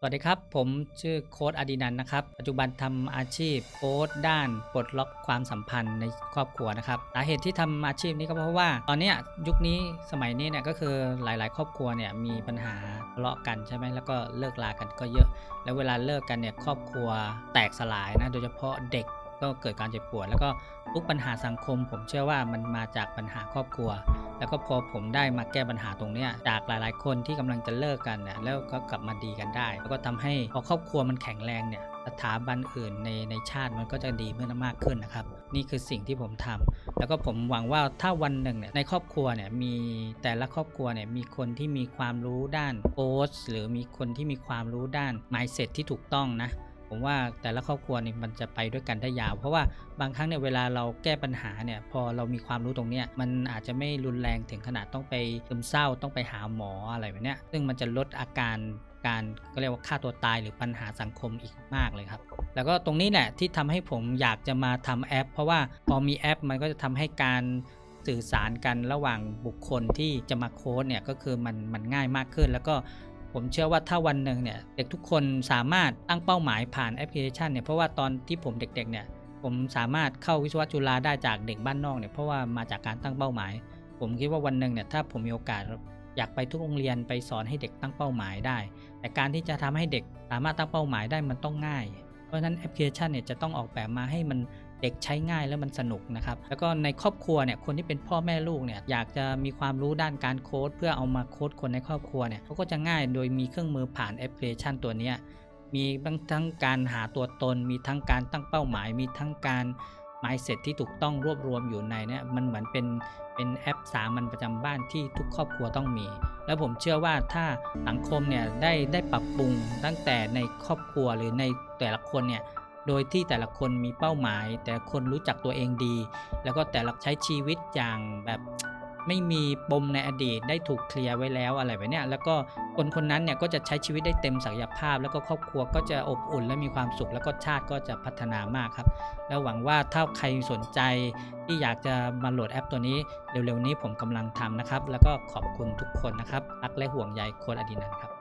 สวัสดีครับ ผมชื่อโค้ดอดินันนะครับ ปัจจุบันทำอาชีพโค้ดด้านปลดล็อกความสัมพันธ์ในครอบครัวนะครับสาเหตุที่ทำอาชีพนี้ก็เพราะว่า ตอนนี้ยุคนี้สมัยนี้เนี่ยก็คือหลาย ๆ ครอบครัวเนี่ยมีปัญหาทะเลาะกันใช่ไหมแล้วก็เลิกลากันก็เยอะ แล้วเวลาเลิกกันเนี่ยครอบครัวแตกสลายนะโดยเฉพาะเด็กก็เกิดการเจ็บปวด แล้วก็ทุกปัญหาสังคม ผมเชื่อว่ามันมาจากปัญหาครอบครัว แล้วก็พอผมได้มาแก้ปัญหาตรงเนี้ยจากหลาย ๆ คนที่กำลังจะเลิกกันเนี่ยแล้วก็กลับมาดีกันได้ แล้วก็ทำให้พอครอบครัวมันแข็งแรงเนี่ยสถาบันอื่นในในชาติมันก็จะดีเมื่อมากขึ้นนะครับ นี่คือสิ่งที่ผมทำแล้วก็ผมหวังว่าถ้าวันหนึ่งเนี่ยในครอบครัวเนี่ยมีแต่ละครอบครัวเนี่ยมีคนที่มีความรู้ด้านโพสต์หรือมีคนที่มีความรู้ด้าน mindset ที่ถูกต้องนะ ผมว่าแต่ละครอบครัวนี่มันจะไปด้วยกันได้ยาว เพราะว่าบางครั้งเนี่ยเวลาเราแก้ปัญหาเนี่ยพอเรามีความรู้ตรงเนี้ยมันอาจจะไม่รุนแรงถึงขนาดต้องไปซึมเศร้าต้องไปหาหมออะไรแบบเนี้ยซึ่งมันจะลดอาการการก็เรียกว่าฆ่าตัวตายหรือปัญหาสังคมอีกมากเลยครับ แล้วก็ตรงนี้แหละที่ทำให้ผมอยากจะมาทำแอป เพราะว่าพอมีแอปมันก็จะทำให้การสื่อสารกันระหว่างบุคคลที่จะมาโค้ดเนี่ยก็คือมันมันง่ายมากขึ้น แล้วก็ ผมเชื่อว่าถ้าวันหนึ่งเนี่ยเด็กทุกคนสามารถตั้งเป้าหมายผ่านแอปพลิเคชันเนี่ยเพราะว่าตอนที่ผมเด็กๆเนี่ยผมสามารถเข้าวิศวะจุฬาได้จากเด็กบ้านนอกเนี่ยเพราะว่ามาจากการตั้งเป้าหมาย ผมคิดว่าวันหนึ่งเนี่ยถ้าผมมีโอกาสอยากไปทุกโรงเรียนไปสอนให้เด็กตั้งเป้าหมายได้ แต่การที่จะทำให้เด็กสามารถตั้งเป้าหมายได้มันต้องง่าย เพราะฉะนั้นแอปพลิเคชันเนี่ยจะต้องออกแบบมาให้มัน เด็กใช้ง่ายแล้วมันสนุกนะครับ แล้วก็ในครอบครัวเนี่ยคนที่เป็นพ่อแม่ลูกเนี่ยอยากจะมีความรู้ด้านการโค้ดเพื่อเอามาโค้ดคนในครอบครัวเนี่ยเขาก็จะง่ายโดยมีเครื่องมือผ่านแอปพลิเคชันตัวนี้มีทั้งการหาตัวตน มีทั้งการตั้งเป้าหมาย มีทั้งการ mindset ที่ถูกต้องรวบรวมอยู่ในเนี่ยมันเหมือนเป็นเป็นแอปสามัญประจำบ้านที่ทุกครอบครัวต้องมี แล้วผมเชื่อว่าถ้าสังคมเนี่ยได้ได้ปรับปรุงตั้งแต่ในครอบครัวหรือในแต่ละคนเนี่ย โดยที่แต่ละคนมีเป้าหมาย แต่ละคนรู้จักตัวเองดี แล้วก็แต่ละใช้ชีวิตอย่างแบบไม่มีปมในอดีตได้ถูกเคลียร์ไว้แล้วอะไรแบบเนี้ยแล้วก็คนคนนั้นเนี่ยก็จะใช้ชีวิตได้เต็มศักยภาพ แล้วก็ครอบครัวก็จะอบอุ่นและมีความสุข แล้วก็ชาติก็จะพัฒนามากครับ แล้วหวังว่าถ้าใครสนใจที่อยากจะมาโหลดแอปตัวนี้ เร็วๆนี้ผมกำลังทำนะครับ แล้วก็ขอบคุณทุกคนนะครับรักและห่วงใยโค้ดอดินันครับ